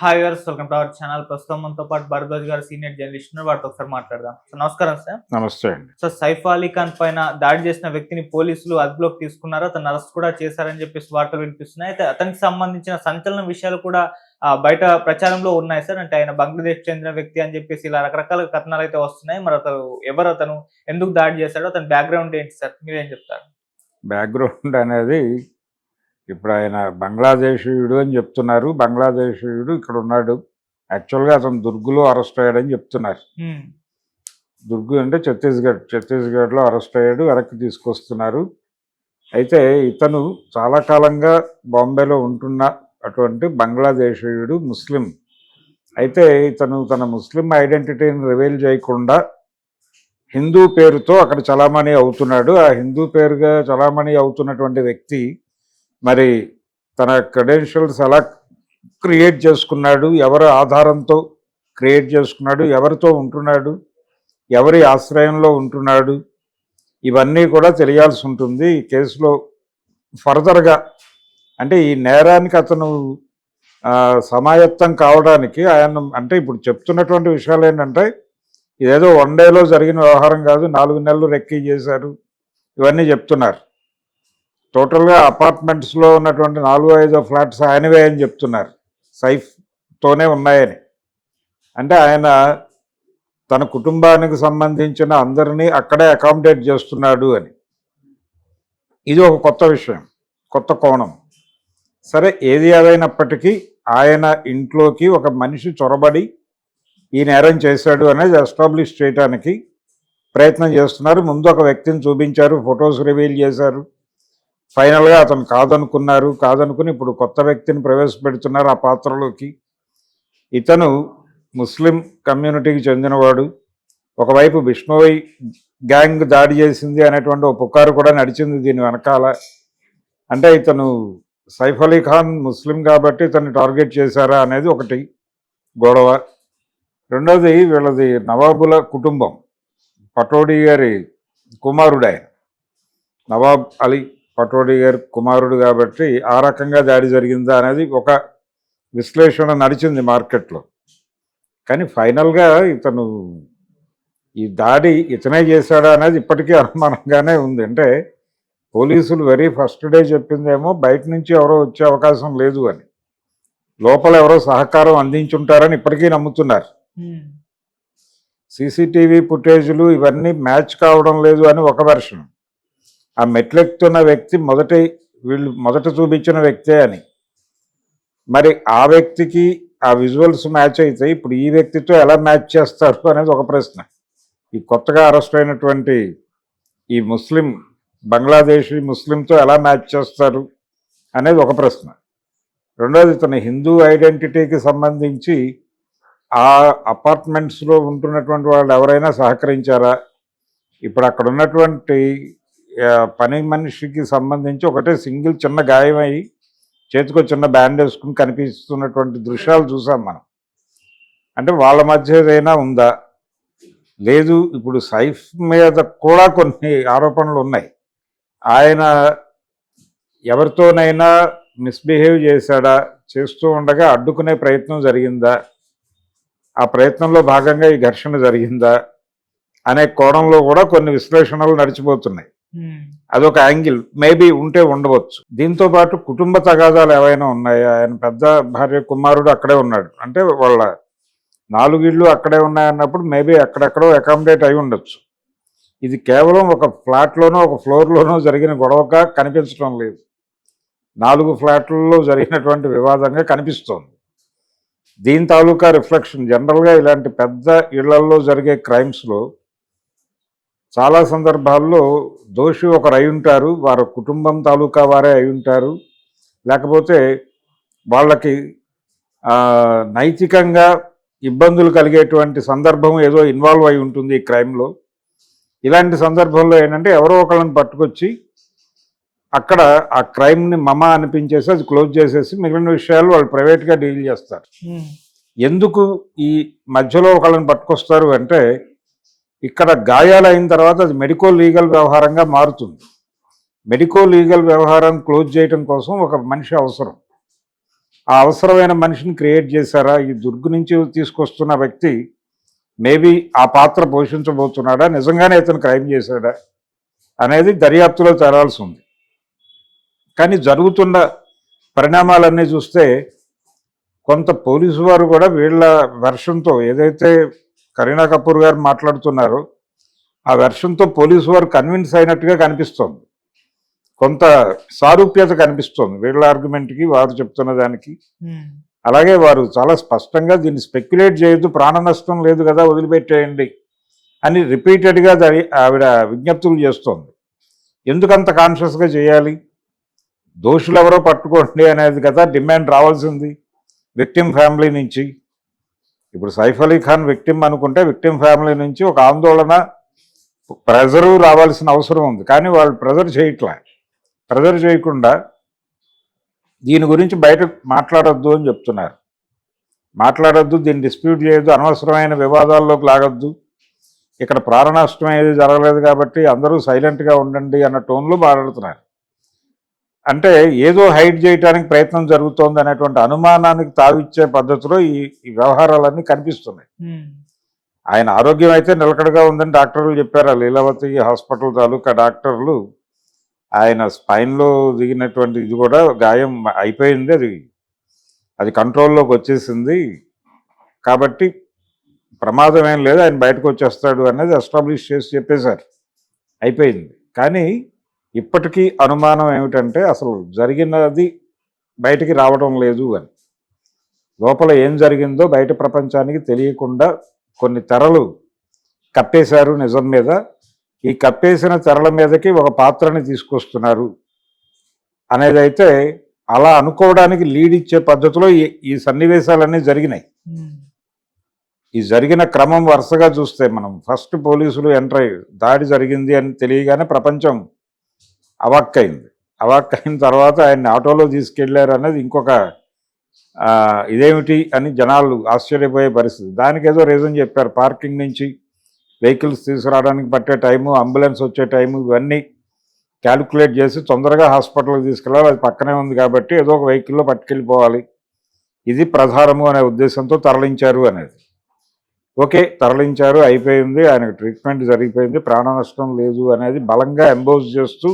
Hi గారు welcome to our channel ప్రస్తుతం మనతో పాటు భరద్వాజ్ గారు సీనియర్ జర్నలిస్ట్ వారితో ఒకసారి మాట్లాడదాం. సో నమస్కారం సార్ నమస్తే అండి. సో సైఫ్ అలీ ఖాన్ పైన దాడి చేసిన వ్యక్తిని పోలీసులు అదుపులోకి తీసుకున్నారు? అతను అరెస్ట్ కూడా చేశారని చెప్పేసి వార్తలు వినిపిస్తున్నాయి. అయితే అతనికి సంబంధించిన సంచలన విషయాలు కూడా బయట ప్రచారంలో ఉన్నాయి సార్ అంటే ఆయన బంగ్లాదేశ్ చెందిన వ్యక్తి అని చెప్పేసి ఇలా రకరకాల కథనాలు అయితే వస్తున్నాయి. మరి అతను ఎవరు? అతను ఎందుకు దాడి చేశాడో? అతని బ్యాక్గ్రౌండ్ ఏంటి సార్ మీరేం చెప్తారు? బ్యాక్గ్రౌండ్ అనేది ఇప్పుడు ఆయన బంగ్లాదేశీయుడు అని చెప్తున్నారు. బంగ్లాదేశీయుడు ఇక్కడ ఉన్నాడు యాక్చువల్గా అతను దుర్గులో అరెస్ట్ అయ్యాడని చెప్తున్నారు. దుర్గు అంటే ఛత్తీస్గఢ్ ఛత్తీస్గఢ్లో అరెస్ట్ అయ్యాడు వెనక్కి తీసుకొస్తున్నారు. అయితే ఇతను చాలా కాలంగా బాంబేలో ఉంటున్న అటువంటి బంగ్లాదేశీయుడు ముస్లిం. అయితే ఇతను తన ముస్లిం ఐడెంటిటీని రివీల్ చేయకుండా హిందూ పేరుతో అక్కడ చలామణి అవుతున్నాడు. ఆ హిందూ పేరుగా చలామణి అవుతున్నటువంటి వ్యక్తి మరి తన క్రెడెన్షియల్స్ ఎలా క్రియేట్ చేసుకున్నాడు ఎవరి ఆధారంతో క్రియేట్ చేసుకున్నాడు ఎవరితో ఉంటున్నాడు ఎవరి ఆశ్రయంలో ఉంటున్నాడు ఇవన్నీ కూడా తెలియాల్సి ఉంటుంది. ఈ కేసులో ఫర్దర్గా అంటే ఈ నేరానికి అతను సమాయత్తం కావడానికి ఆయన అంటే ఇప్పుడు చెప్తున్నటువంటి విషయాలు ఏంటంటే ఇదేదో వన్ డేలో జరిగిన వ్యవహారం కాదు నాలుగు నెలలు రెక్కీ చేశారు ఇవన్నీ చెప్తున్నారు. టోటల్గా అపార్ట్మెంట్స్లో ఉన్నటువంటి నాలుగు ఐదో ఫ్లాట్స్ ఆయనవే అని చెప్తున్నారు. సైఫ్తోనే ఉన్నాయని. అంటే ఆయన తన కుటుంబానికి సంబంధించిన అందరినీ అక్కడే అకామిడేట్ చేస్తున్నాడు అని. ఇది ఒక కొత్త విషయం కొత్త కోణం. సరే ఏది ఏదైనప్పటికీ ఆయన ఇంట్లోకి ఒక మనిషి చొరబడి ఈ నేరం చేశాడు అనేది ఎస్టాబ్లిష్ చేయడానికి ప్రయత్నం చేస్తున్నారు. ముందు ఒక వ్యక్తిని చూపించారు ఫొటోస్ రివీల్ చేశారు. ఫైనల్గా అతను కాదనుకున్నారు కాదనుకుని ఇప్పుడు కొత్త వ్యక్తిని ప్రవేశపెడుతున్నారు ఆ పాత్రలోకి. ఇతను ముస్లిం కమ్యూనిటీకి చెందినవాడు. ఒకవైపు బిష్ణోయ్ గ్యాంగ్ దాడి చేసింది అనేటువంటి ఒక పుకారు కూడా నడిచింది దీని వెనకాల. అంటే ఇతను సైఫ్ అలీ ఖాన్ ముస్లిం కాబట్టి ఇతన్ని టార్గెట్ చేశారా అనేది ఒకటి గొడవ. రెండోది వీళ్ళది నవాబుల కుటుంబం. పటోడి గారి కుమారుడు ఆయన నవాబ్ అలీ పటోడి గారి కుమారుడు కాబట్టి ఆ రకంగా దాడి జరిగిందా అనేది ఒక విశ్లేషణ నడిచింది మార్కెట్లో. కానీ ఫైనల్గా ఇతను ఈ దాడి ఇతనే చేశాడా అనేది ఇప్పటికీ అనుమానంగానే ఉంది. అంటే పోలీసులు వెరీ ఫస్ట్ డే చెప్పిందేమో బయట నుంచి ఎవరో వచ్చే అవకాశం లేదు అని. లోపల ఎవరో సహకారం అందించుంటారని ఇప్పటికీ నమ్ముతున్నారు. సీసీటీవీ ఫుటేజ్లు ఇవన్నీ మ్యాచ్ కావడం లేదు అని ఒక వెర్షన్. ఆ మెట్లెక్కుతున్న వ్యక్తి మొదటి వీళ్ళు మొదట చూపించిన వ్యక్తే అని. మరి ఆ వ్యక్తికి ఆ విజువల్స్ మ్యాచ్ అయితే ఇప్పుడు ఈ వ్యక్తితో ఎలా మ్యాచ్ చేస్తారు అనేది ఒక ప్రశ్న. ఈ కొత్తగా అరెస్ట్ అయినటువంటి ఈ ముస్లిం బంగ్లాదేశీ ముస్లింతో ఎలా మ్యాచ్ చేస్తారు అనేది ఒక ప్రశ్న. రెండోది తన హిందూ ఐడెంటిటీకి సంబంధించి ఆ అపార్ట్మెంట్స్లో ఉంటున్నటువంటి వాళ్ళు ఎవరైనా సహకరించారా? ఇప్పుడు అక్కడ ఉన్నటువంటి పని మనిషికి సంబంధించి ఒకటే సింగిల్ చిన్న గాయమై చేతికో చిన్న బ్యాండ్ వేసుకుని కనిపిస్తున్నటువంటి దృశ్యాలు చూసాం మనం. అంటే వాళ్ళ మధ్య ఏదైనా ఉందా? లేదు ఇప్పుడు సైఫ్ మీద కూడా కొన్ని ఆరోపణలు ఉన్నాయి. ఆయన ఎవరితోనైనా మిస్బిహేవ్ చేశాడా? చేస్తూ ఉండగా అడ్డుకునే ప్రయత్నం జరిగిందా? ఆ ప్రయత్నంలో భాగంగా ఈ ఘర్షణ జరిగిందా? అనే కోణంలో కూడా కొన్ని విశ్లేషణలు నడిచిపోతున్నాయి. Hmm. అదొక యాంగిల్. మేబీ ఉంటే ఉండవచ్చు. దీంతో పాటు కుటుంబ తగాదాలు ఏవైనా ఉన్నాయా? ఆయన పెద్ద భార్య కుమారుడు అక్కడే ఉన్నాడు. అంటే వాళ్ళ నాలుగు ఇళ్ళు అక్కడే ఉన్నాయన్నప్పుడు మేబీ అక్కడెక్కడో అకామిడేట్ అయి ఉండొచ్చు. ఇది కేవలం ఒక ఫ్లాట్లోనో ఒక ఫ్లోర్లోనో జరిగిన గొడవగా కనిపించడం లేదు. నాలుగు ఫ్లాట్లలో జరిగినటువంటి వివాదంగా కనిపిస్తోంది. దీని తాలూకా రిఫ్లెక్షన్. జనరల్గా ఇలాంటి పెద్ద ఇళ్ళల్లో జరిగే క్రైమ్స్లో చాలా సందర్భాల్లో దోషి ఒకరు అయి ఉంటారు వారి కుటుంబం తాలూకా వారే అయి ఉంటారు. లేకపోతే వాళ్ళకి నైతికంగా ఇబ్బందులు కలిగేటువంటి సందర్భం ఏదో ఇన్వాల్వ్ అయి ఉంటుంది ఈ క్రైమ్లో. ఇలాంటి సందర్భంలో ఏంటంటే ఎవరో ఒకళ్ళని పట్టుకొచ్చి అక్కడ ఆ క్రైమ్ని మమ అనిపించేసి అది క్లోజ్ చేసేసి మిగిలిన విషయాలు వాళ్ళు ప్రైవేట్గా డీల్ చేస్తారు. ఎందుకు ఈ మధ్యలో ఒకళ్ళని పట్టుకొస్తారు అంటే ఇక్కడ గాయాలైన తర్వాత అది మెడికో లీగల్ వ్యవహారంగా మారుతుంది. మెడికో లీగల్ వ్యవహారం క్లోజ్ చేయడం కోసం ఒక మనిషి అవసరం. ఆ అవసరమైన మనిషిని క్రియేట్ చేశారా? ఈ దుర్గు నుంచి తీసుకొస్తున్న వ్యక్తి మేబీ ఆ పాత్ర పోషించబోతున్నాడా? నిజంగానే ఇతను క్రైమ్ చేశాడా? అనేది దర్యాప్తులో తెరాల్సి ఉంది. కానీ జరుగుతున్న పరిణామాలన్నీ చూస్తే కొంత పోలీసు వారు కూడా వీళ్ళ వెర్షన్తో ఏదైతే కరీనా కపూర్ గారు మాట్లాడుతున్నారో. ఆ వెర్షన్తో పోలీసు వారు కన్విన్స్ అయినట్టుగా కనిపిస్తోంది. కొంత సారూప్యత కనిపిస్తోంది. వీళ్ళ ఆర్గ్యుమెంట్కి వారు చెప్తున్న దానికి. అలాగే వారు చాలా స్పష్టంగా దీన్ని స్పెక్యులేట్ చేయొద్దు ప్రాణ నష్టం లేదు కదా వదిలిపెట్టేయండి అని రిపీటెడ్గా దాని ఆవిడ విజ్ఞప్తులు చేస్తోంది. ఎందుకంత కాన్షియస్గా చేయాలి? దోషులు ఎవరో పట్టుకోండి అనేది కదా డిమాండ్ రావాల్సింది. విక్టిమ్ ఫ్యామిలీ నుంచి. ఇప్పుడు సైఫ్ అలీ ఖాన్ విక్టిమ్ అనుకుంటే విక్టిమ్ ఫ్యామిలీ నుంచి ఒక ఆందోళన ప్రెజరు రావాల్సిన అవసరం ఉంది. కానీ వాళ్ళు ప్రెజర్ చేయట్లా. ప్రెజర్ చేయకుండా దీని గురించి బయట మాట్లాడొద్దు అని చెప్తున్నారు. మాట్లాడొద్దు దీన్ని డిస్ప్యూట్ చేయొద్దు అనవసరమైన వివాదాల్లోకి లాగొద్దు. ఇక్కడ ప్రాణనష్టం ఏది జరగలేదు కాబట్టి అందరూ సైలెంట్గా ఉండండి అన్న టోన్లో మాట్లాడుతున్నారు. అంటే ఏదో హైడ్ చేయడానికి ప్రయత్నం జరుగుతోంది అనేటువంటి అనుమానానికి తావిచ్చే పద్ధతిలో ఈ ఈ వ్యవహారాలన్నీ కనిపిస్తున్నాయి. ఆయన ఆరోగ్యం అయితే నిలకడగా ఉందని డాక్టర్లు చెప్పారు. లీలావతి హాస్పిటల్ తాలూకా డాక్టర్లు ఆయన స్పైన్లో దిగినటువంటి ఇది కూడా గాయం అయిపోయింది. అది అది కంట్రోల్లోకి వచ్చేసింది. కాబట్టి ప్రమాదం ఏం లేదు. ఆయన బయటకు వచ్చేస్తాడు అనేది ఎస్టాబ్లిష్ చేసి చెప్పేశారు. అయిపోయింది. కానీ ఇప్పటికీ అనుమానం ఏమిటంటే అసలు జరిగినది బయటికి రావడం లేదు అని. లోపల ఏం జరిగిందో బయట ప్రపంచానికి తెలియకుండా కొన్ని తెరలు కప్పేశారు నిజం మీద. ఈ కప్పేసిన తెరల మీదకి ఒక పాత్రని తీసుకొస్తున్నారు అనేదైతే అలా అనుకోవడానికి లీడ్ ఇచ్చే పద్ధతిలో ఈ ఈ సన్నివేశాలన్నీ జరిగినాయి. ఈ జరిగిన క్రమం వరుసగా చూస్తే మనం ఫస్ట్ పోలీసులు ఎంటర్ అయ్యి దాడి జరిగింది అని తెలియగానే ప్రపంచం అవాక్కైంది. అయిన తర్వాత ఆయన్ని ఆటోలో తీసుకెళ్ళారు అనేది ఇంకొక ఇదేమిటి అని జనాలు ఆశ్చర్యపోయే పరిస్థితి. దానికి ఏదో రీజన్ చెప్పారు. పార్కింగ్ నుంచి వెహికల్స్ తీసుకురావడానికి పట్టే టైము అంబులెన్స్ వచ్చే టైము ఇవన్నీ క్యాలిక్యులేట్ చేసి తొందరగా హాస్పిటల్కి తీసుకెళ్ళాలి. అది పక్కనే ఉంది కాబట్టి ఏదో ఒక వెహికల్లో పట్టుకెళ్ళిపోవాలి. ఇది ప్రధానము అనే ఉద్దేశంతో తరలించారు అనేది. ఓకే తరలించారు అయిపోయింది. ఆయనకు ట్రీట్మెంట్ జరిగిపోయింది. ప్రాణ నష్టం లేదు అనేది బలంగా ఎంబోజ్ చేస్తూ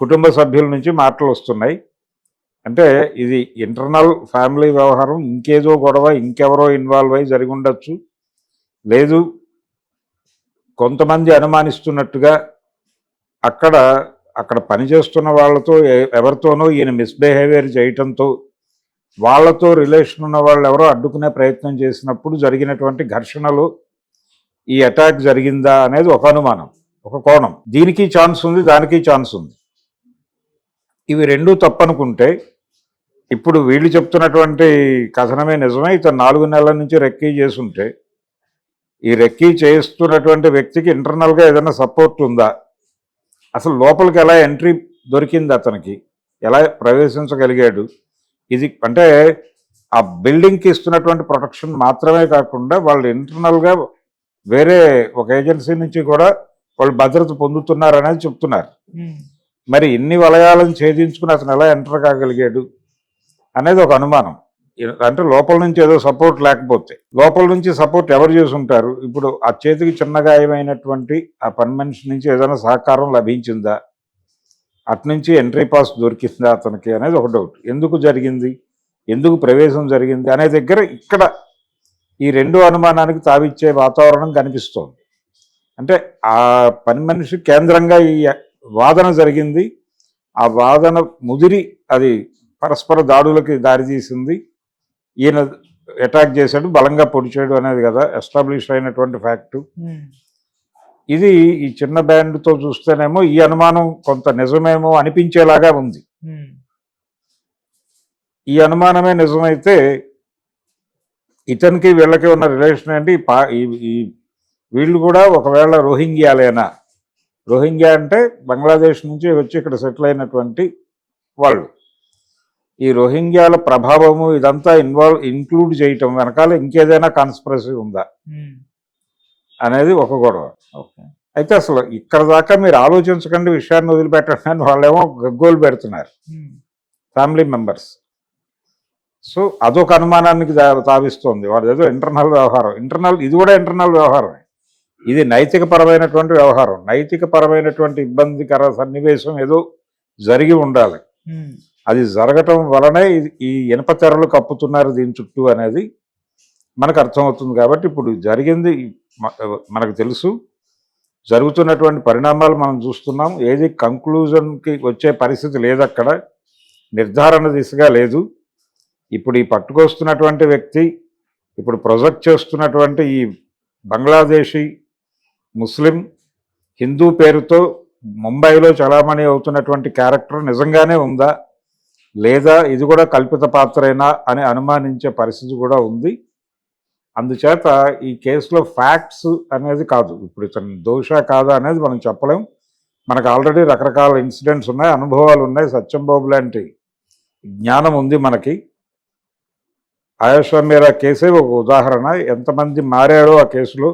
కుటుంబ సభ్యుల నుంచి మాటలు వస్తున్నాయి. అంటే ఇది ఇంటర్నల్ ఫ్యామిలీ వ్యవహారం. ఇంకేదో గొడవ ఇంకెవరో ఇన్వాల్వ్ అయి జరిగి ఉండొచ్చు. లేదు కొంతమంది అనుమానిస్తున్నట్టుగా అక్కడ అక్కడ పనిచేస్తున్న వాళ్ళతో ఎవరితోనో ఈయన మిస్బిహేవియర్ చేయటంతో వాళ్ళతో రిలేషన్ ఉన్న వాళ్ళు ఎవరో అడ్డుకునే ప్రయత్నం చేసినప్పుడు జరిగినటువంటి ఘర్షణలు ఈ అటాక్ జరిగిందా అనేది ఒక అనుమానం ఒక కోణం. దీనికి ఛాన్స్ ఉంది దానికి ఛాన్స్ ఉంది. ఇవి రెండూ తప్పనుకుంటే ఇప్పుడు వీళ్ళు చెప్తున్నటువంటి కథనమే నిజమే ఇతను నాలుగు నెలల నుంచి రెక్కీ చేస్తుంటే ఈ రెక్కీ చేస్తున్నటువంటి వ్యక్తికి ఇంటర్నల్గా ఏదైనా సపోర్ట్ ఉందా? అసలు లోపలికి ఎలా ఎంట్రీ దొరికింది అతనికి? ఎలా ప్రవేశించగలిగాడు? ఇది అంటే ఆ బిల్డింగ్కి ఇస్తున్నటువంటి ప్రొటెక్షన్ మాత్రమే కాకుండా వాళ్ళు ఇంటర్నల్గా వేరే ఒక ఏజెన్సీ నుంచి కూడా వాళ్ళు భద్రత పొందుతున్నారనేది చెప్తున్నారు. మరి ఇన్ని వలయాలను ఛేదించుకుని అతను ఎలా ఎంటర్ కాగలిగాడు అనేది ఒక అనుమానం. అంటే లోపల నుంచి ఏదో సపోర్ట్ లేకపోతే. లోపల నుంచి సపోర్ట్ ఎవరు చేసి ఉంటారు ఇప్పుడు ఆ చేతికి చిన్నగా ఏమైనటువంటి ఆ పని మనిషి నుంచి ఏదైనా సహకారం లభించిందా? అట్నుంచి ఎంట్రీ పాస్ దొరికిందా అతనికి అనేది ఒక డౌట్ ఎందుకు జరిగింది? ఎందుకు ప్రవేశం జరిగింది? అనే దగ్గర ఇక్కడ ఈ రెండు అనుమానానికి తావిచ్చే వాతావరణం కనిపిస్తోంది. అంటే ఆ పని మనిషి కేంద్రంగా ఈ వాదన జరిగింది. ఆ వాదన ముదిరి అది పరస్పర దాడులకి దారితీసింది ఈయన అటాక్ చేశాడు బలంగా పొడిచాడు అనేది కదా ఎస్టాబ్లిష్ అయినటువంటి ఫ్యాక్టు. ఇది ఈ చిన్న బ్యాండ్తో చూస్తేనేమో ఈ అనుమానం కొంత నిజమేమో అనిపించేలాగా ఉంది. ఈ అనుమానమే నిజమైతే ఇతనికి వీళ్ళకి ఉన్న రిలేషన్ ఏంటి? ఈ వీళ్ళు కూడా ఒకవేళ రోహింగ్యాలేనా? రోహింగ్యా అంటే బంగ్లాదేశ్ నుంచి వచ్చి ఇక్కడ సెటిల్ అయినటువంటి వాళ్ళు. ఈ రోహింగ్యాల ప్రభావము ఇదంతా ఇన్వాల్వ్ ఇంక్లూడ్ చేయటం వెనకాల ఇంకేదైనా కాన్స్పరసీ ఉందా? అనేది ఒక గొడవ. అయితే అసలు ఇక్కడ దాకా మీరు ఆలోచించకండి విషయాన్ని వదిలిపెట్టండి అని వాళ్ళేమో గగ్గోలు పెడుతున్నారు. ఫ్యామిలీ మెంబర్స్ సో అదొక అనుమానానికి తావిస్తోంది. వాడు ఏదో ఇంటర్నల్ వ్యవహారం. ఇంటర్నల్ ఇది కూడా ఇంటర్నల్ వ్యవహారమే. ఇది నైతిక పరమైనటువంటి వ్యవహారం. నైతిక పరమైనటువంటి ఇబ్బందికర సన్నివేశం ఏదో జరిగి ఉండాలి. అది జరగటం వలనే ఈ ఇనప తెరలు కప్పుతున్నారు దీని చుట్టూ అనేది మనకు అర్థమవుతుంది కాబట్టి ఇప్పుడు జరిగింది మనకు తెలుసు. జరుగుతున్నటువంటి పరిణామాలు మనం చూస్తున్నాం. ఏది కంక్లూజన్కి వచ్చే పరిస్థితి లేదు అక్కడ నిర్ధారణ దిశగా లేదు. ఇప్పుడు ఈ పట్టుకొస్తున్నటువంటి వ్యక్తి ఇప్పుడు ప్రొజెక్ట్ చేస్తున్నటువంటి ఈ బంగ్లాదేశీ ముస్లిం హిందూ పేరుతో ముంబైలో చలామణి అవుతున్నటువంటి క్యారెక్టర్ నిజంగానే ఉందా? లేదా ఇది కూడా కల్పిత పాత్రేనా అని అనుమానించే పరిస్థితి కూడా ఉంది. అందుచేత ఈ కేసులో ఫ్యాక్ట్స్ అనేది కాదు. ఇప్పుడు ఇతను దోష కాదా అనేది మనం చెప్పలేం. మనకు ఆల్రెడీ రకరకాల ఇన్సిడెంట్స్ ఉన్నాయి అనుభవాలు ఉన్నాయి. సత్యం బాబు లాంటి జ్ఞానం ఉంది మనకి. ఆయుష్వా మీరా కేసే ఒక ఉదాహరణ. ఎంతమంది మారారో ఆ కేసులో?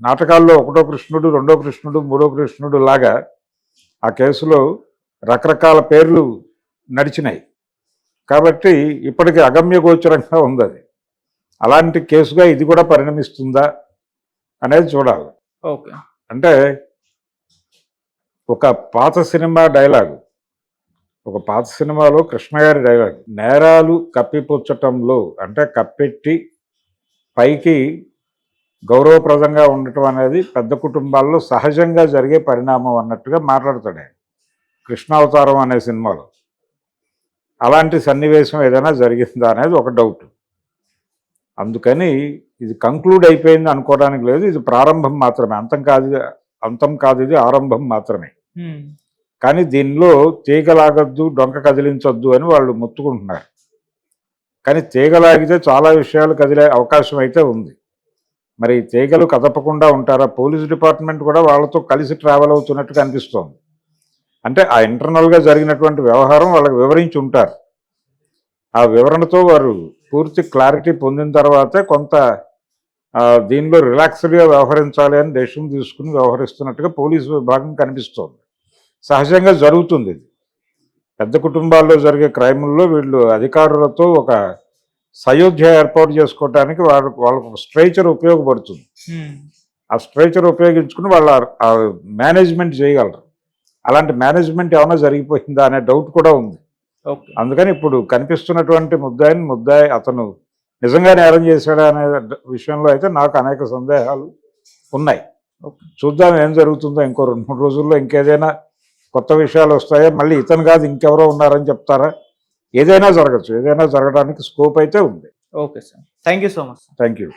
నాటకాల్లో ఒకటో కృష్ణుడు రెండో కృష్ణుడు మూడో కృష్ణుడు లాగా ఆ కేసులో రకరకాల పేర్లు నడిచినాయి. కాబట్టి ఇప్పటికీ అగమ్య గోచరంగా ఉంది అది. అలాంటి కేసుగా ఇది కూడా పరిణమిస్తుందా అనేది చూడాలి. ఓకే. అంటే ఒక పాత సినిమా డైలాగు ఒక పాత సినిమాలో కృష్ణ గారి డైలాగ్ నేరాలు కప్పిపుచ్చటంలో అంటే కప్పెట్టి పైకి గౌరవప్రదంగా ఉండటం అనేది పెద్ద కుటుంబాల్లో సహజంగా జరిగే పరిణామం అన్నట్టుగా మాట్లాడతాడు ఆయన. కృష్ణావతారం అనే సినిమాలో. అలాంటి సన్నివేశం ఏదైనా జరిగిందా అనేది ఒక డౌట్. అందుకని ఇది కంక్లూడ్ అయిపోయింది అనుకోవడానికి లేదు. ఇది ప్రారంభం మాత్రమే. అంతం కాదు అంతం కాదు ఇది ఆరంభం మాత్రమే. కానీ దీనిలో తీగ లాగొద్దు డొంక కదిలించొద్దు అని వాళ్ళు మొత్తుకుంటున్నారు. కానీ తీగ లాగితే చాలా విషయాలు కదిలే అవకాశం అయితే ఉంది. మరి ఈ తీగలు కదపకుండా ఉంటారా? పోలీస్ డిపార్ట్మెంట్ కూడా వాళ్ళతో కలిసి ట్రావెల్ అవుతున్నట్టుగా అనిపిస్తోంది. అంటే ఆ ఇంటర్నల్గా జరిగినటువంటి వ్యవహారం వాళ్ళకి వివరించి ఉంటారు. ఆ వివరణతో వారు పూర్తి క్లారిటీ పొందిన తర్వాతే కొంత దీనిలో రిలాక్స్డ్గా వ్యవహరించాలి అని దేశం తీసుకుని వ్యవహరిస్తున్నట్టుగా పోలీసు విభాగం కనిపిస్తోంది. సహజంగా జరుగుతుంది ఇది. పెద్ద కుటుంబాల్లో జరిగే క్రైముల్లో వీళ్ళు అధికారులతో ఒక సయోధ్య ఏర్పాటు చేసుకోవడానికి వాళ్ళ వాళ్ళకు ఒక స్ట్రైచర్ ఉపయోగపడుతుంది ఆ స్ట్రైచర్ ఉపయోగించుకుని వాళ్ళ మేనేజ్మెంట్ చేయగలరు. అలాంటి మేనేజ్మెంట్ ఏమైనా జరిగిపోయిందా అనే డౌట్ కూడా ఉంది. అందుకని ఇప్పుడు కనిపిస్తున్నటువంటి ముద్దాయిని ముద్దాయి అతను నిజంగా నేరం చేశాడా అనే విషయంలో అయితే నాకు అనేక సందేహాలు ఉన్నాయి. చూద్దాం ఏం జరుగుతుందో ఇంకో రెండు మూడు రోజుల్లో ఇంకేదైనా కొత్త విషయాలు వస్తాయా? మళ్ళీ ఇతను కాదు ఇంకెవరో ఉన్నారని చెప్తారా? ఏదైనా జరగచ్చు. ఏదైనా జరగడానికి స్కోప్ అయితే ఉంది. Okay sir. Thank you so much thank you